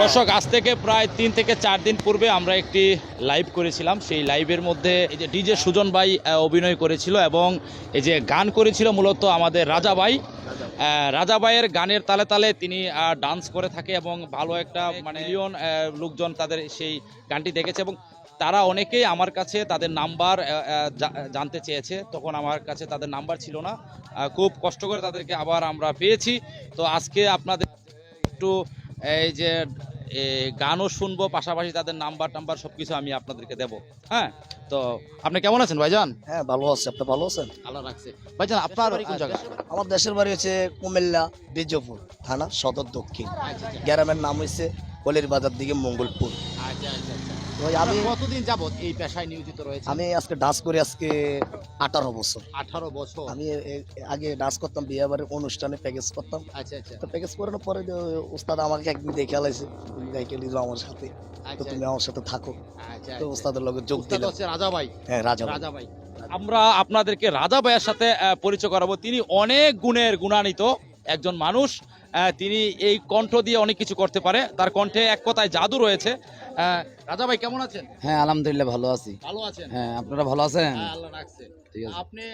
দর্শক, আজ থেকে প্রায় তিন থেকে চার দিন পূর্বে আমরা একটি লাইভ করেছিলাম। সেই লাইভের মধ্যে এই যে ডিজে সুজন ভাই অভিনয় করেছিল এবং এই যে গান করেছিল মূলত আমাদের রাজা ভাই। রাজা ভাইয়ের গানের তালে তালে তিনি ডান্স করে থাকে এবং ভালো একটা মানে লোকজন তাদের সেই গানটি দেখেছে এবং তারা অনেকেই আমার কাছে তাদের নাম্বার জানতে চেয়েছে। তখন আমার কাছে তাদের নাম্বার ছিল না। খুব কষ্ট করে তাদেরকে আবার আমরা পেয়েছি। তো আজকে আপনাদের একটু এই যে গানও শুনব পাশাপাশি তাদের নাম্বার টাম্বার সব কিছু আমি আপনাদেরকে দেব। হ্যাঁ? তো আপনি কেমন আছেন ভাইজান? হ্যাঁ ভালো আছে। আপনি ভালো আছেন? আল্লাহ রাখছে। ভাইজান আপনার কোন জায়গা? আমার দেশের বাড়ি হচ্ছে কুমিল্লা বীর্যপুর থানা সদর দক্ষিণ। গ্রামের নাম হচ্ছে কলির বাজার দিকে মঙ্গলপুর। আচ্ছা আচ্ছা আচ্ছা। তো আমি কতদিন যাবত এই পেশায় নিয়োজিত রয়েছে আমি আজকে ডান্স করি আজকে আঠারো বছর। আঠারো বছর। আমি আগে ডান্স করতাম বিয়ে বাড়ির অনুষ্ঠানে প্যাকেজ করতাম। আচ্ছা আচ্ছা। তো প্যাকেজ করানোর পরে উস্তাদ আমাকে একদিন দেখে আলাইছে তুমি দেখে নিল আমার সাথে? তো আচ্ছা তুমি আমার সাথে থাকো। আচ্ছা তো উস্তাদের লগে যোগ দিলাম। রাজা ভাই। হ্যাঁ রাজা রাজা ভাই। আমরা আপনাদেরকে রাজা ভাইয়ের সাথে পরিচয় করাবো। তিনি অনেক গুণের গুণান্বিত একজন মানুষ। তিনি এই কণ্ঠ দিয়ে অনেক কিছু করতে পারে। তার কণ্ঠে এক কথায় জাদু রয়েছে। রাজা ভাই কেমন আছেন? হ্যাঁ আলহামদুলিল্লাহ ভালো আছি। ভালো আছেন? হ্যাঁ আপনারা ভালো আছেন? হ্যাঁ, আল্লাহ রাখছে। ঠিক আছে। আপনি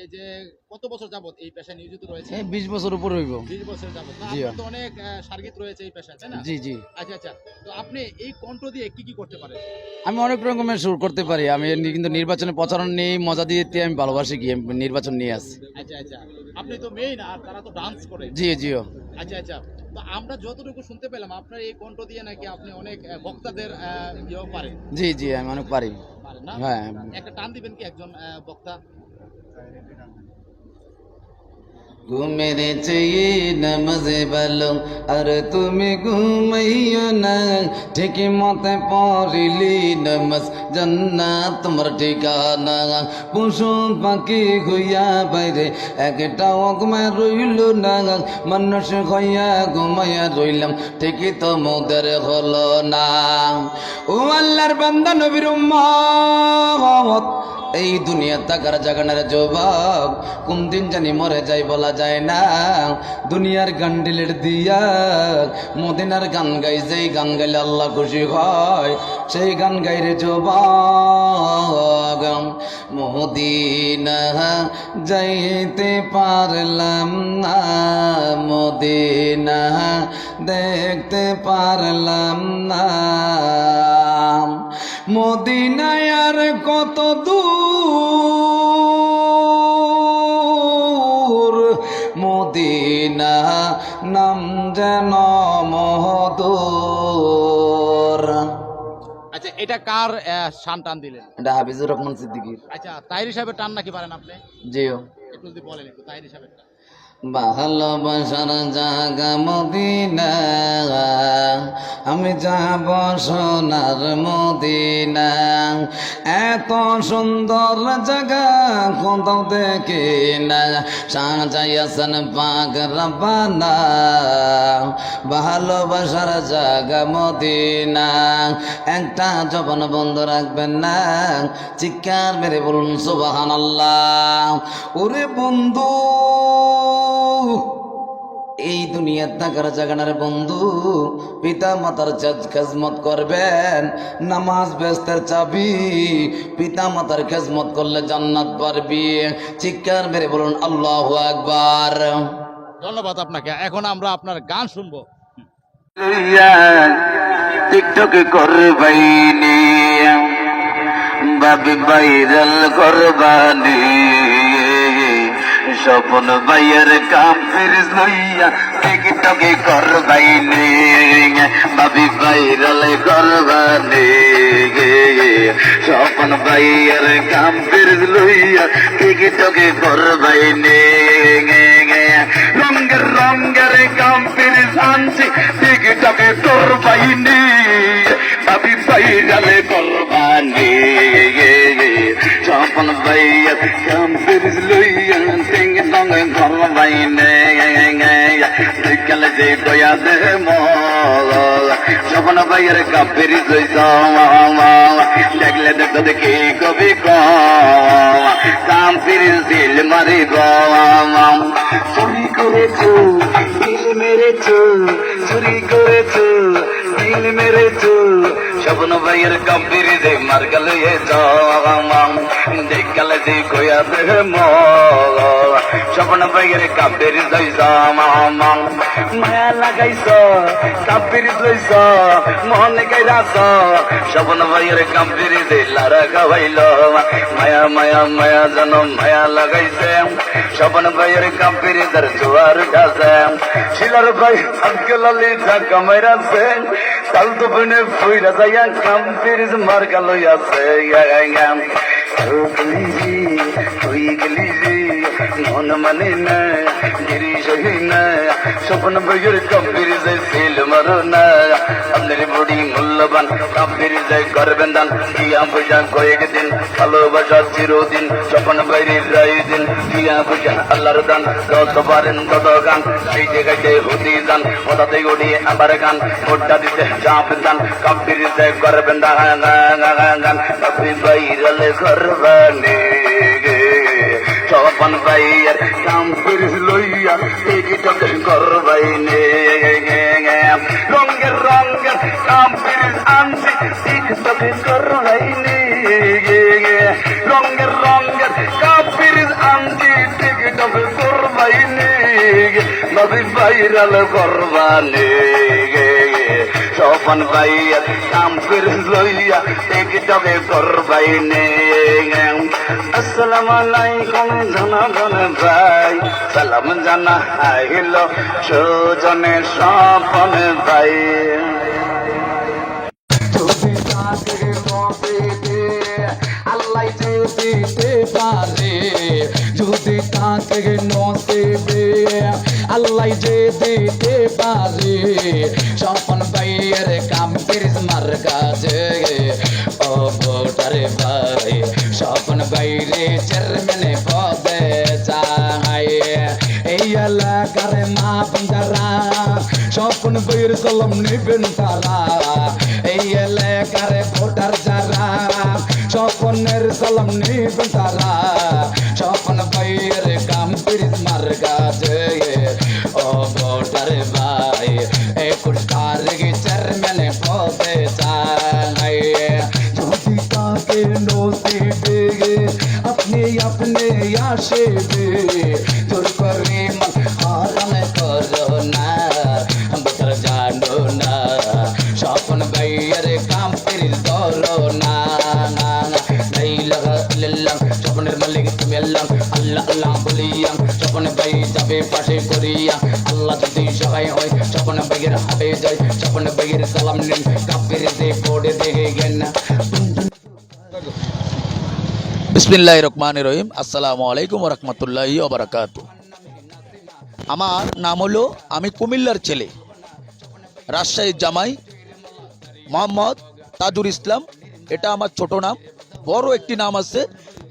এই যে কত বছর যাবত এই পেশায় নিয়োজিত রয়েছে এই বিশ বছর উপর হইব। বিশ বছর যাবত। আপনার তো অনেক সার্গিত রয়েছে এই পেশায় তাই না? জি জি। আচ্ছা আচ্ছা। তো আপনি এই কণ্ঠ দিয়ে কি কি করতে পারেন? আমি অনেক রকমের সুর করতে পারি। আমি কিন্তু নির্বাচনে প্রচারণ নিয়ে মজা দিতে আমি ভালোবাসি কি আমি নির্বাচন নিয়ে আসি। আচ্ছা আচ্ছা। আপনি তো মেইন আর তারা তো ডান্স করে। জি জিও আচ্ছা আচ্ছা। তো আমরা যতটুকু শুনতে পেলাম আপনার এই কণ্ঠ দিয়ে নাকি আপনি অনেক বক্তাদের ইয়েও জি জি আমি অনেক পারি। হ্যাঁ। একটা টান দিবেন কি একজন বক্তা? ঘুমের চেয়ে নামাজে ভালো আর তুমি ঘুমাইও না ঠিক মতে পড়িলি নামাজ জান্নাত তোমার ঠিকানা পশু পাখি হইয়া বাইরে একটা অগমা রইল না মানুষ হইয়া ঘুমাইয়া রইলাম ঠিকই তো মোদের হলো না ও আল্লাহর বান্দা নবীর উম্মত এই দুনিয়া তাকার জাগানের জবাব কোন দিন জানি মরে যাই বলা যায় না। দুনিয়ার গান্ডিলের দিয়া মদিনার গান গাই, যেই গান গাইলে আল্লাহ খুশি হয়, সেই গান গাইরে জবাব মদিনা যাইতে পারলাম না, মদিনা দেখতে পারলাম না। মদিনায় আর কত দূর? মদিনা নাম যেন মহদূর। আচ্ছা এটা কার শান টান দিলেন? এটা হাফিজুর রহমান সিদ্দিকীর। আচ্ছা তাইর হিসাবে টান নাকি পারেন আপনি? জিও একটু যদি বলেন একটু তাইর হিসাবে টান। ভালোবাসার জাগা মদিনা। আমি যাব সোনার মদিনা। এত সুন্দর জায়গা কোথাও দেখি না। সাজাইয়াছেন পাক রব্বানা ভালোবাসার জাগা মদিনা। একটা জবান বন্ধ রাখবেন না। চিৎকার মেরে বলুন সুবাহান আল্লাহ ওরে বন্ধু। এই দুনিয়ার থাকার জাগানার বন্ধু পিতা মাতার খেজমত করবেন। নামাজ বেস্তের চাবি পিতা মাতার খেজমত করলে জান্নাত পারবি। চিৎকার মেরে বলুন আল্লাহ আকবার। ধন্যবাদ আপনাকে। এখন আমরা আপনার গান শুনব। টিকটকে করবাইনি বাবি ভাইরাল করবানি। স্বপন ভাইয়ের কাম ফিরিস লইয়া টিকটকে করবাইনি বাবি ভাইরাল করবানি স্বপন ভাইয়ের কাম ফিরিস লইয়া টিকটকে করবাইনি রঙ্গের রঙ্গের কাম ফিরিস আনছি, টিকটকে করবাইনি বাবি ভাইরাল করবানি স্বপন ভাইয়ের কাম ফিরিস লইয়া স্বপ্ন ভাইয়ের কাপের দেখলে দেখো দেখি কবি কাম্পির দিল মারিব চুরি করেছ দিল মেরেছো, চুরি করেছ দিল মেরেছো। স্বপ্ন ভাইয়ের কাম্পির দে মার গেল দেখ গেল যে গোয়া দেহ স্বপ্ন ভাইয়ের কাপের জৈস মায়া লাগাইছ কাপের জৈস মনে গাইরাছ স্বপ্ন ভাইয়ের কাপের দে লারা গাইল মায়া মায়া মায়া যেন মায়া লাগাইছে। স্বপ্ন ভাইয়ের কাপের দার জোয়ার উঠাছে শিলার ভাই আজকাল আলি ঢাকা মাইরাছে। কাল তো বনে ফুইরা যাইয়া কাম্পির মার গাল আছে তুই গেলি মন মানে না গিরি সহি না স্বপ্ন ভাইয়ের কাপের যাই ফেল মারো না আপনার বডি মূল্যবান কাপের যাই করবেন দান দিয়া পয়সা কয়েকদিন ভালোবাসা চিরদিন স্বপ্ন বাইরে রাই দিন দিয়া পয়সা আল্লাহর দান যত পারেন তত গান সেই জায়গাতে হতে যান হঠাৎ উঠিয়ে আবার গান ভোটটা দিতে চাপ দান কাপের যাই করবেন দান কাপের বাইরে করবানে স্বপন ভাইয়ের কাম্পির লইয়া টিকিট করবাই নে রঙের রঙের কাম্পির আনছি টিকিট করবাই নে রঙের রঙের কাম্পির আনছি টিকিট করবাই নে নদী বাইরাল করবানে স্বপন ভাইয়ের কাম্পির লইয়া টিকিট করবাই নে আসসালামু আলাইকুম জনগণ ভাই, সালাম জানা আইল ভাই। যদি তাকে আল্লাহ যে দিতে পারে কাছে ও ভোটারে ভাই স্বপন বাইরে চেয়ারম্যানে পদে চাই এই এলাকার মা বন্ধারা স্বপন বইয়ের কলম নিবেন তারা। এই এলাকার ভোটার যারা স্বপনের কলম নিবেন তারা। নসিবে আপনি আপনি আসবে। তোর করে মন হারাম করো না বছর জানো না, স্বপন ভাইয়ের কাম্পির দলো না না না। নাই লাগা ইল্লাল্লাহ, স্বপনের মালিক তুমি আল্লাহ আল্লাহ আল্লাহ বলিয়াম স্বপন ভাই যাবে, পাশে করিয়া আল্লাহ যদি সহায় হয়, স্বপন ভাইয়ের হাতে যায়, স্বপন ভাইয়ের সালাম নিন কাপির দে কোডে দেখে গেন বিসমিল্লাহ রহমান রহিম। আসসালামু আলাইকুম রহমতুল্লাহি ওবরাকাত আমার নাম হলো, আমি কুমিল্লার ছেলে। রাজশাহীর জামাই মোহাম্মদ তাজুর ইসলাম। এটা আমার ছোট নাম। বড় একটি নাম আছে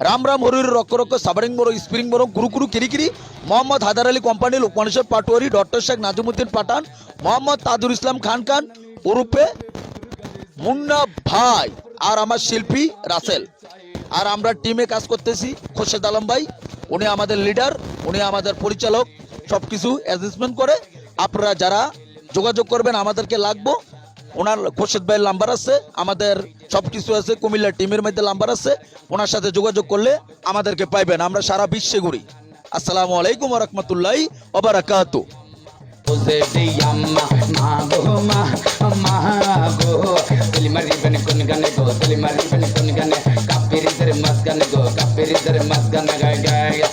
রাম রাম হরির রক্ষ রক্ষ সাবারিং বড় স্প্রিং বড় গুরু গুরু কিরিকিরি মোহাম্মদ হাদার আলী কোম্পানি লোকমানেশ্বর পাটোয়ারি, ডক্টর শেখ নাজিমুদ্দিন পাঠান, মোহাম্মদ তাজুর ইসলাম খান খান ওরূপে মুন্না ভাই আর আমার শিল্পী রাসেল। আর আমরা টিমে কাজ করতেছি খোরশেদ আলম ভাই উনি আমাদের লিডার উনি আমাদের পরিচালক সব কিছু অ্যাডজাস্টমেন্ট করে আপনারা যারা যোগাযোগ করবেন আমাদেরকে লাগবো। ওনার খোরশেদ ভাইয়ের নাম্বার আছে আমাদের সব কিছু আছে কুমিল্লা টিমের মধ্যে নাম্বার আছে ওনার সাথে যোগাযোগ করলে আমাদেরকে পাইবেন। আমরা সারা বিশ্বে ঘুরি। আসসালামু আলাইকুম রহমতুল্লাহ ওবরাকাতু Jose de Yama, Mago, mari bani kun gane. Kapiri zare mas gane go, kapiri zare mas gane gaya